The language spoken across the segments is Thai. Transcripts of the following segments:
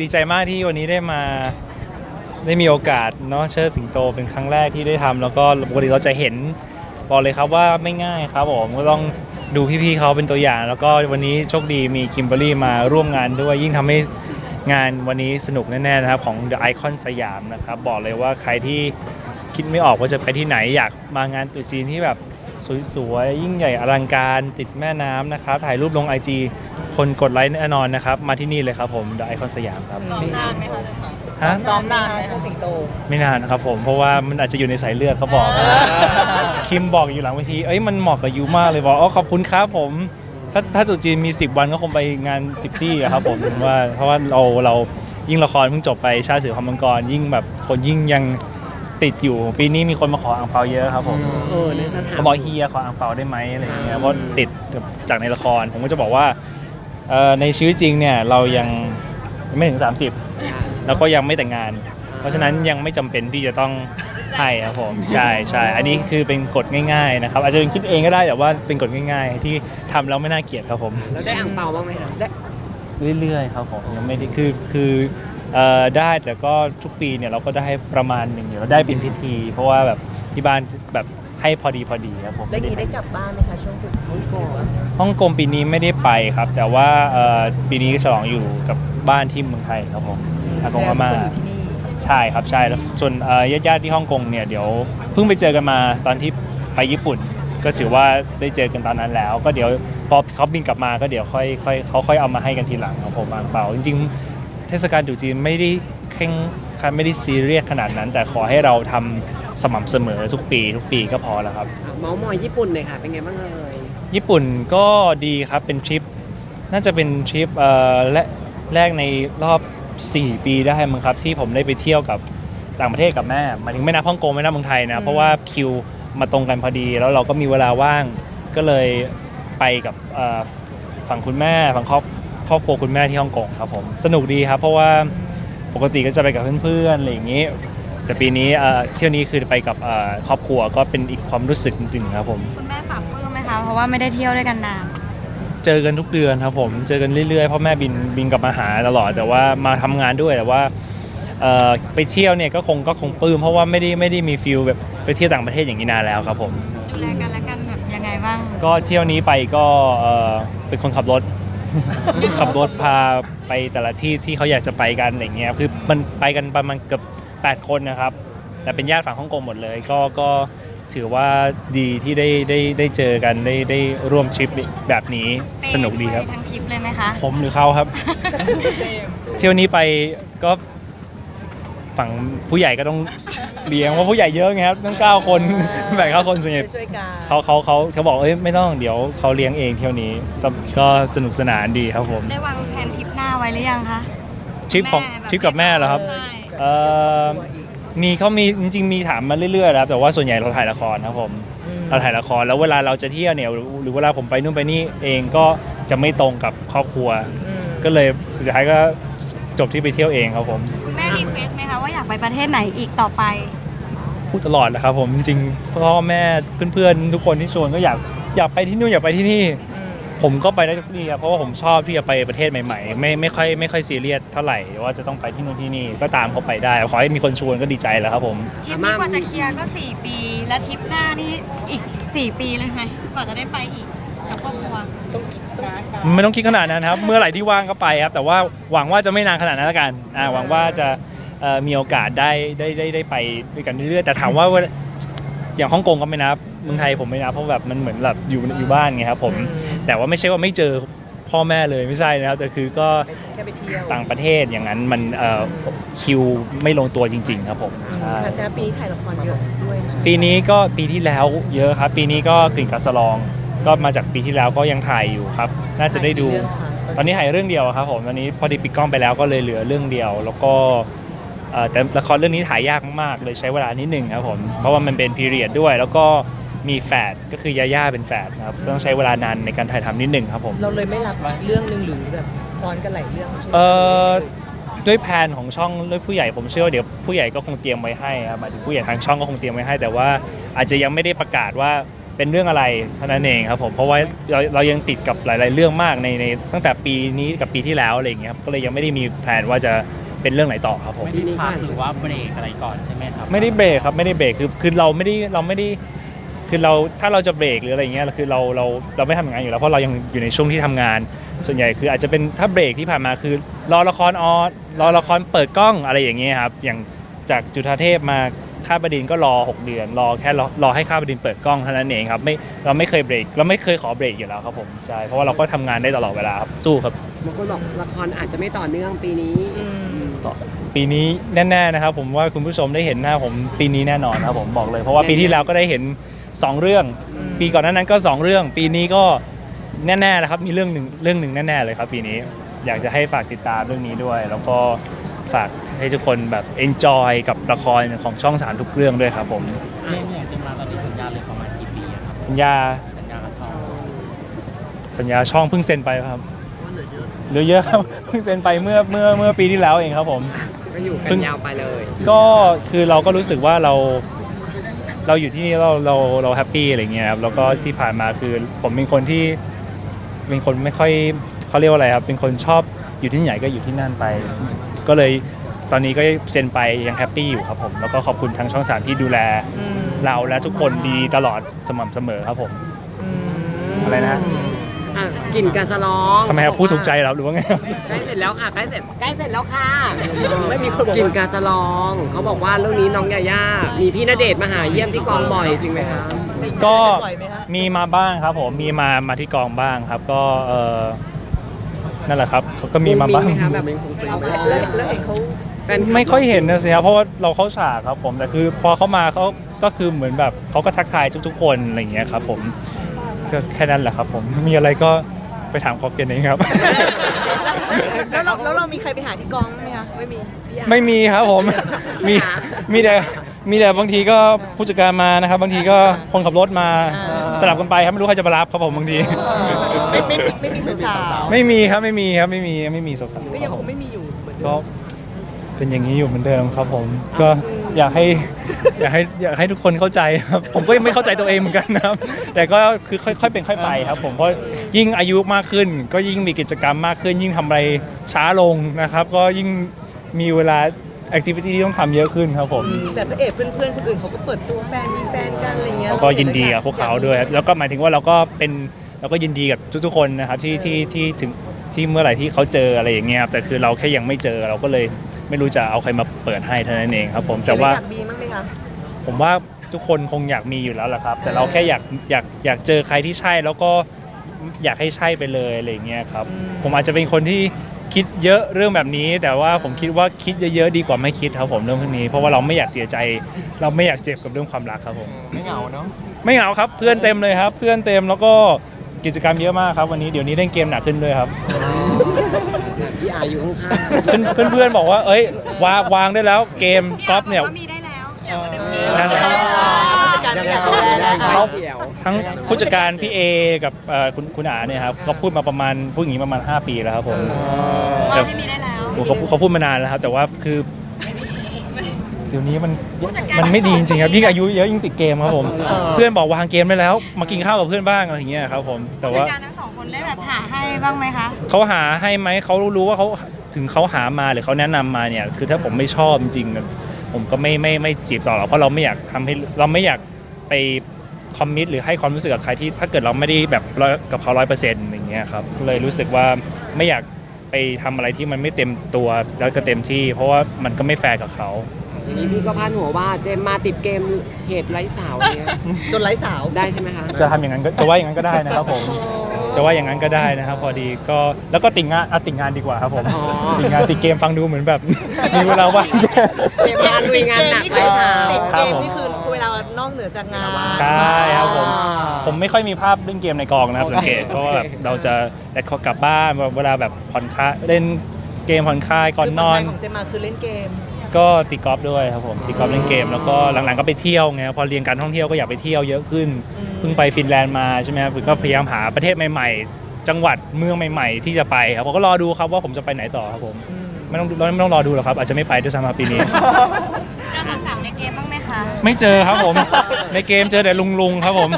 ดีใจมากที่วันนี้ได้มาได้มีโอกาสเนาะเชิดสิงโตเป็นครั้งแรกที่ได้ทำแล้วก็ปกติเราจะเห็นบอกเลยครับว่าไม่ง่ายครับผมก็ต้องดูพี่ๆเขาเป็นตัวอย่าง แล้วก็วันนี้โชคดีมีคิมเบอรี่มาร่วมงานด้วย ยิ่งทำให้งานวันนี้สนุกแน่ๆนะครับของ The Icon สยามนะครับบอกเลยว่าใครที่คิดไม่ออกว่าจะไปที่ไหนอยากมางานตรุษจีนที่แบบสวยๆยิ่งใหญ่อลังการติดแม่น้ำนะครับถ่ายรูปลง IG คนกดไลค์แน่นอนนะครับ มาที่นี่เลยครับผม The Icon สยามครับซ้อมนานไหมคะเจ้าค่ะฮะซ้อมนานไหมคะสิงโต ไม่นานนะครับผม เพราะว่ามันอาจจะอยู่ในสายเลือดเขาบอกคิมบอกอยู่หลังเวทีเอ้ยมันเหมาะกับยูมากเลยบอกอ๋อขอบคุณครับผม ถ้าถ้าสุจีนมี 10 วันก็คงไปงาน 10 ที่อะครับผมผมว่าเพราะว่าเราเรายิ่งละครเพิ่งจบไปชาติเสือคำมังกร ยิ่งแบบคนยิ่งยังติดอยู่ ปีนี้มีคนมาขออ่างเปาเยอะครับผมเออเนี่ยจะถามเขาบอกเฮียขออ่างเปาได้ไหมอะไรอย่างเงี้ยเพราะติดจากในละครผมก็จะบอกว่า เอ่อในชีวิตจริงเนี่ยเรายังไม่ถึง 30 แล้วก็ยังไม่แต่งงาน เพราะฉะนั้นยังไม่จำเป็นที่จะต้องให้ครับผมใช่ใช่อันนี้คือเป็นกฎง่ายๆนะครับอาจจะเป็นคิดเองก็ได้แต่ว่าเป็นกฎง่าย ๆ ที่ทำแล้วไม่น่าเกลียดครับผม แล้วได้อ่างเปาบ้างไหมคะได้เรื่อยๆครับผมยังไม่ได้คือคือเอ่อได้แต่ก็ทุกปีเนี่ยเราก็ได้ประมาณหนึ่งอยู่เราได้เป็นพิธี เพราะว่าแบบที่บ้านแบบ ให้พอดีพอดีครับผมแล้วนี้ได้กลับบ้านไหมคะช่วงตรุษจีนก่อนฮ่องกงปีนี้ไม่ได้ไปครับ แต่ว่าเอ่อปีนี้ฉลองอยู่กับบ้านที่เมืองไทยครับผมอากงอาม่าอยู่ที่นี่ใช่ครับใช่แล้วส่วนเอ่อญาติๆที่ฮ่องกงเนี่ยเดี๋ยวเพิ่งไปเจอกันมาตอนที่ไปญี่ปุ่น ก็ถือว่าได้เจอกันตอนนั้นแล้ว ก็เดี๋ยวพอเขาบินกลับมาก็เดี๋ยวค่อยค่อยเขาค่อยเอามาให้กันทีหลังของผมอ่างเปาจริงๆ เทศกาลตรุษจีนไม่ได้เคร่งครัดไม่ได้ซีเรียสขนาดนั้น แต่ขอให้เราทำ สม่ำเสมอทุกปี ทุกปีก็พอแล้วครับอะเมาส์มอยญี่ปุ่นหน่อยค่ะ เป็นไงบ้างเอ่ยญี่ปุ่นก็ดีครับเป็นทริป น่าจะเป็นทริปเอ่อและแรกในรอบ 4 ปีได้มั้งครับที่ผมได้ไปเที่ยวกับต่างประเทศกับแม่หมายถึงไม่นับฮ่องกงไม่นับเมืองไทยนะ เพราะว่าคิวมาตรงกันพอดี แล้วเราก็มีเวลาว่างก็เลยไปกับเอ่อฝั่งคุณแม่ฝั่งครอบครอบครัวคุณแม่ที่ฮ่องกงครับผมสนุกดีครับ เพราะว่าปกติก็จะไปกับเพื่อนๆอะไรอย่างนี้ แต่ปีนี้เอ่อเที่ยวนี้คือไปกับเอ่อครอบครัวก็เป็นอีกความรู้สึกหนึ่งครับผม คุณแม่ปรับปลื้มไหมคะเพราะว่าไม่ได้เที่ยวด้วยกันนานเจอกันทุกเดือนครับผม เจอกันเรื่อยๆ เพราะแม่บินบินกลับมาหาตลอด แต่ว่ามาทำงานด้วยแต่ว่าเอ่อไปเที่ยวเนี่ยก็คงก็คงปลื้มเพราะว่าไม่ได้ไม่ได้มีฟิลแบบไปเที่ยวต่างประเทศอย่างนี้นานแล้วครับผม ดูแลกันและกันแบบยังไงบ้างก็เที่ยวนี้ไปก็เอ่อเป็นคนขับรถ ขับรถพาไปแต่ละที่ที่เขาอยากจะไปกันอะไรเงี้ยคือมันไปกันประมาณเกือบ 8 คนนะครับ แต่เป็นญาติฝั่งฮ่องกงหมดเลย ก็ก็ถือว่าดีที่ได้ได้ได้เจอกันได้ได้ร่วมทริปแบบนี้สนุกดีครับ ไปทั้งทริปเลยไหมคะ ผมหรือเขาครับ เที่ยวนี้ไปก็ฝั่งผู้ใหญ่ก็ต้องเลี้ยงเพราะผู้ใหญ่เยอะไงครับตั้งเก้าคนแบ่งเก้าคนส่วนใหญ่ช่วยๆกันเขาเขาเขาเขาบอกเอ้ยไม่ต้องเดี๋ยวเขาเลี้ยงเองเที่ยวนี้สำก็สนุกสนานดีครับผม ได้วางแผนทริปหน้าไว้หรือยังคะทริปของแม่แบบทริปกับแม่เหรอครับ ใช่ เอ่อมีเขามีจริงๆมีถามมาเรื่อยๆแล้วแต่ว่าส่วนใหญ่เราถ่ายละครครับผมเราถ่ายละครแล้วเวลาเราจะเที่ยวเนี่ยหรือหรือเวลาผมไปนู่นไปนี่เองก็จะไม่ตรงกับครอบครัว ก็เลยสุดท้ายก็จบที่ไปเที่ยวเองครับผมคุณแม่รีเควสไหมคะว่าอยากไปประเทศไหนอีกต่อไป พูดตลอดแหละครับผมจริงๆพ่อแม่เพื่อนๆทุกคนที่ชวนก็อยากอยากไปที่นู่นอยากไปที่นี่ ผมก็ไปได้ทุกที่ครับเพราะว่าผมชอบที่จะไปประเทศใหม่ๆ ไม่ไม่ค่อยไม่ค่อยซีเรียสเท่าไหร่ว่าจะต้องไปที่นู่นที่นี่ก็ตามเขาไปได้ ขอให้มีคนชวนก็ดีใจแล้วครับผม ทริปนี้กว่าจะเคลียร์ก็ 4 ปี และทริปหน้านี่อีก 4 ปีเลยไหมกว่าจะได้ไปอีกกับครอบครัวไม่ต้องคิดขนาดนั้นครับ เมื่อไหร่ที่ว่างก็ไปครับ แต่ว่าหวังว่าจะไม่นานขนาดนั้นละกันอ่าหวังว่าจะเอ่อมีโอกาสได้ได้ได้ได้ไปด้วยกันเรื่อยๆแต่ถามว่าเวลา อย่างฮ่องกงก็ไม่นับเมืองไทยผมไม่นับเพราะแบบมันเหมือนแบบอยู่อยู่บ้านไงครับผมแต่ว่าไม่ใช่ว่าไม่เจอพ่อแม่เลยไม่ใช่นะครับแต่คือก็แค่ไปเที่ยวต่างประเทศอย่างนั้นมันเอ่อคิวไม่ลงตัวจริง ๆ ครับผมใช่ค่ะแซมปีนี้ถ่ายละครเยอะด้วยใช่ไหมปีนี้ก็ปีที่แล้วเยอะครับ ปีนี้ก็กลิ่นกัสลอง ก็มาจากปีที่แล้วก็ยังถ่ายอยู่ครับ น่าจะได้ดูถ่ายกี่เรื่องคะตอนนี้ถ่ายเรื่องเดียวครับผมตอนนี้พอดีปิดกล้องไปแล้วก็เลยเหลือเรื่องเดียว แล้วก็เอ่อ แต่ละครเรื่องนี้ถ่ายยากมากๆ เลยใช้เวลานิดหนึ่งครับผมเพราะว่ามันเป็นพีเรียดด้วย แล้วก็มีแฝดก็คือยาย่าเป็นแฝดนะครับต้องใช้เวลานานในการถ่ายทำนิดหนึ่งครับผมเราเลยไม่รับอีกเรื่องหนึ่งหรือแบบซ้อนกันหลายเรื่องใช่ไหมเอ่อด้วยแผนของช่องด้วยผู้ใหญ่ผมเชื่อว่าเดี๋ยวผู้ใหญ่ก็คงเตรียมไว้ให้ครับหมายถึงผู้ใหญ่ทางช่องก็คงเตรียมไว้ให้ แต่ว่าอาจจะยังไม่ได้ประกาศว่าเป็นเรื่องอะไรเท่านั้นเองครับผมเพราะว่าเราเรายังติดกับหลาย ๆ เรื่องมากในในตั้งแต่ปีนี้กับปีที่แล้วอะไรอย่างเงี้ยครับก็เลยยังไม่ได้มีแผนว่าจะ เป็นเรื่องไหนต่อครับผม ไม่ได้พักหรือว่าเบรกอะไรก่อนใช่ไหมครับไม่ได้เบรกครับไม่ได้เบรกคือคือเราไม่ได้เราไม่ได้คือเราถ้าเราจะเบรกหรืออะไรอย่างเงี้ยคือเราเราเราไม่ทำงานอยู่แล้วเพราะเรายังอยู่ในช่วงที่ทำงาน ส่วนใหญ่คืออาจจะเป็นถ้าเบรกที่ผ่านมาคือรอละครออนรอละครเปิดกล้องอะไรอย่างเงี้ยครับอย่างจากจุฑาเทพมาข้าบดินก็รอ 6 เดือน รอแค่รอรอให้ข้าบดินเปิดกล้องเท่านั้นเองครับไม่เราไม่เคยเบรกเราไม่เคยขอเบรกอยู่แล้วครับผมใช่เพราะว่าเราก็ทำงานได้ตลอดเวลาครับสู้ครับ บางคนบอกละครอาจจะไม่ต่อเนื่องปีนี้ อืม ปีนี้แน่ๆนะครับ ผมว่าคุณผู้ชมได้เห็นหน้าผมปีนี้แน่นอนครับผมบอกเลย เพราะว่าปีที่แล้วก็ได้เห็น 2 เรื่องปีก่อนหนั้นนั้นก็ 2 เรื่อง ปีนี้ก็แน่ๆนะครับมีเรื่องหนึ่งเรื่องหนึ่งแน่ๆเลยครับ ปีนี้อยากจะให้ฝากติดตามเรื่องนี้ด้วย แล้วก็ฝากให้ทุกคนแบบ enjoy กับละครของช่องสามทุกเรื่องด้วยครับผมเนี่ยเนี่ยจะมาตอนนี้สัญญาเลยประมาณกี่ปีอะครับสัญญาสัญญากับช่องสัญญาช่องเพิ่งเซ็นไปครับ เหลือเยอะครับ เพิ่งเซ็นไปเมื่อเมื่อเมื่อปีที่แล้วเองครับผม ก็อยู่กัเพิ่นง ยาวไปเลย ก็คือเราก็รู้สึกว่าเรา เราอยู่ที่นี่เราเราเราแฮปปี้อะไรเงี้ยครับแล้วก็ที่ผ่านมาคือผมเป็นคนที่เป็นคนไม่ค่อยเขาเรียกว่าอะไรครับ เป็นคนชอบอยู่ที่ไหนก็อยู่ที่นั่นไป ก็เลยตอนนี้ก็เซ็นไปยังแฮปปี้อยู่ครับผม แล้วก็ขอบคุณทางช่องสามที่ดูแลอืมเราและทุกคนดีตลอดสม่ำเสมอครับผมอืมอะไรนะอ่ะกลิ่นกาสะลองทำไมครับพูดถูกใจเราหรือว่าไงครับใกล้เสร็จแล้วค่ะใกล้เสร็จใกล้เสร็จแล้วค่ะไม่มีคนบอกกลิ่นว่ากาสะลอง เขาบอกว่าเรื่องนี้น้องยาย่ามีพี่ณเดชน์มาหาเยี่ยมที่กองบ่อยจริงไหมคะก็บ่อยไหมคะมีมาบ้างครับผมมีมามาที่กองบ้างครับ ก็เออนั่นแหละครับก็มีมาบ้างไหมคะแบบเอาแล้วแล้วเห็นเขาแฟนไม่ค่อยเห็นนะสิครับเพราะว่าเราเข้าฉากครับผมแต่คือพอเขามาเขาก็คือเหมือนแบบเขาก็ทักทายทุก ๆ คนอะไรอย่างเงี้ยครับผม ก็แค่นั้นแหละครับผมมีอะไรก็ไปถามเขาเกันเองครับ แล้วเราแล้วเรามีใครไปหาที่กองไหมคะไม่มีไม่มีครับผม มีมีแต่มีแต่บางทีก็ผู้จัดการมานะครับ บางทีก็คนขับรถมาอ่า สลับกันไปครับไม่รู้ใครจะมารับครับผมบางที ไม่ไม่ไม่มีสาวไม่มีครับไม่มีครับไม่มีไม่มีสาวๆก็ยังคงไม่มีอยู่เหมือนเดิก็มเป็นอย่างนี้อยู่เหมือนเดิมครับผมก็อ ยากให้ อยากให้อยากให้ทุกคนเข้าใจครับผมก็ยังไม่เข้าใจตัวเองเหมือนกันนะครับ แต่ก็คือค่อยๆเป็นค่อยไปครับ ผมเพราะยิ่งอายุมากขึ้น ก็ยิ่งมีกิจกรรมมากขึ้น ยิ่งทำอะไรช้าลงนะครับ ก็ยิ่งมีเวลาแอคทิวิตี้ที่ต้องทำเยอะขึ้นครับผม แต่พระเอกเพื่อนๆคนอื่นเขาก็เปิดตัวแฟนมีแฟนกันอะไรเงี้ยเราก็ยินดีกับพวกเขาด้วยครับแล้วก็หมายถึงว่าเราก็เป็นเราก็ยินดีกับทุกๆคนนะครับที่ที่ที่ถึงที่เมื่อไหร่ที่เขาเจออะไรอย่างเงี้ยครับแต่คือเราแค่ยังไม่เจอเราก็เลย ไม่รู้จะเอาใครมาเปิดให้เท่านั้นเองครับผมแต่ว่าอยากมีมั้งไหมคะผมว่าทุกคนคงอยากมีอยู่แล้วแหละครับ แต่เราแค่อยากอยากอยากเจอใครที่ใช่แล้วก็อยากให้ใช่ไปเลยอะไรอย่างเงี้ยครับอืมผมอาจจะเป็นคนที่คิดเยอะเรื่องแบบนี้ แต่ว่าผมคิดว่าคิดเยอะๆดีกว่าไม่คิดครับผมเรื่องพวกนี้เพราะว่าเราไม่อยากเสียใจ เราไม่อยากเจ็บกับเรื่องความรักครับผมไม่เหงาเนาะไม่เหงาครับเพื่อนเต็มเลยครับ เพื่อนเต็มแล้วก็กิจกรรมเยอะมากครับวันนี้เดี๋ยวนี้เล่นเกมหนักขึ้นด้วยครับ พี่อาอยู่ข้างเพื่อนเพื่อนเพื่อนบอกว่า เอ้ยวางวางได้แล้วเกมกอล์ฟเนี่ยพี่อาบอกว่ามีได้แล้วเดี๋ยวเดี๋ยวมีนั่นแหละผู้จัดการไม่อยากดูแลแล้วๆเขาเกี่ยว ทั้งผู้จัดการพี่เอกับเอ่อคุณคุณอาเนี่ยครับเขาพูดมาประมาณพูดอย่างนี้ประมาณ 5 ปีแล้วครับผมว่าให้มีได้แล้วโอ้เขาพูดเขาพูดมานานแล้วครับ แต่ว่าคือเดี๋ยวนี้มันผู้จัดการมันไม่ดีจริงๆครับสองปียิ่งอายุเยอะยิ่งติดเกมครับผม เพื่อนบอกวางเกมได้แล้ว มากินข้าวกับเพื่อนบ้างอะไรอย่างเงี้ยครับผมแต่ผู้จัว่า ดการทั้งสอง คนได้แบบหาให้บ้างไหมคะ เขาหาให้ไหมเขารู้ว่าเขาถึงเขาหามาหรือเขาแนะนำมาเนี่ย คือถ้าผมไม่ชอบจริงๆผมก็ไม่ไม่ไม่จีบต่อหรอกเพราะเราไม่อยากทำให้เราไม่อยากไปคอมมิตหรือให้ความรู้สึกกับใครที่ถ้าเกิดเราไม่ได้แบบร้อยกับเขาร้อยเปอร์เซ็นต์อย่างเงี้ยครับก็เลยรู้สึกว่าไม่อยากไปทำอะไรที่มันไม่เต็มตัวแล้วก็เต็มที่ เพราะว่ามันก็ไม่แฟร์กับเขา ทีนี้พี่ก็พาดหัวว่าเจมมาติดเกมเหตุไร้สาวเนี่ยจนไร้สาวได้ใช่ไหมคะจะทำอย่างนั้นก็จะว่าอย่างนั้นก็ได้นะครับผม จะว่าอย่างนั้นก็ได้นะครับ พอดีก็แล้วก็ติ่งงานอะติ่งงานดีกว่าครับผมอ๋อ ติดงานติดเกมฟังดูเหมือนแบบ มีเวลาว่างเกมงานลุยงานหนักไร้สาวติดครัเกบมผมนี่คือเวลานอกเหนือจากงานใช่ครับผมผมไม่ค่อยมีภาพเล่นเกมในกองนะครับสังเกตเพราะว่าแบบเราจะแต่ขอกลับบ้านเวลาแบบผ่อนคลายเล่นเกมผ่อนคลายก่อนนอน คืผลงาของเจมมาคือเล่นเกม ก็ตีกอล์ฟด้วยครับผมตีกอล์ฟเล่นเกมแล้วก็หลังๆก็ไปเที่ยวไงพอเรียนการท่องเที่ยวก็อยากไปเที่ยวเยอะขึ้น อืมเพิ่งไปฟินแลนด์มาใช่ไหมครับก็พยายามหาประเทศใหม่ๆ จังหวัดเมืองใหม่ๆ ที่จะไปครับผมก็รอดูครับว่าผมจะไปไหนต่อครับผมอืมไม่ต้องไม่ต้องรอดูหรอกครับ อาจจะไม่ไปด้วยซ้ำครับปีนี้ เจอสาวๆในเกมบ้างไหมคะ ไม่เจอครับผม ในเกมเจอแต่ลุงลุงๆครับผม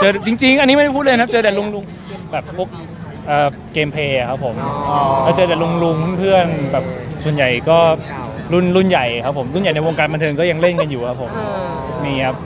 เจอจริง ๆ อันนี้ไม่ได้พูดเลยนะครับ เจอแต่ลุงลุงๆแบบพวกเอ่อเกมเพลย์อะครับผมแล้วเจอแต่ลุงลุงๆเพื่อนๆแบบส่วนใหญ่ก็รุ่นรุ่นใหญ่ครับผมรุ่นใหญ่ในวงการบันเทิงก็ยังเล่นกันอยู่ครับผมเออมีครับ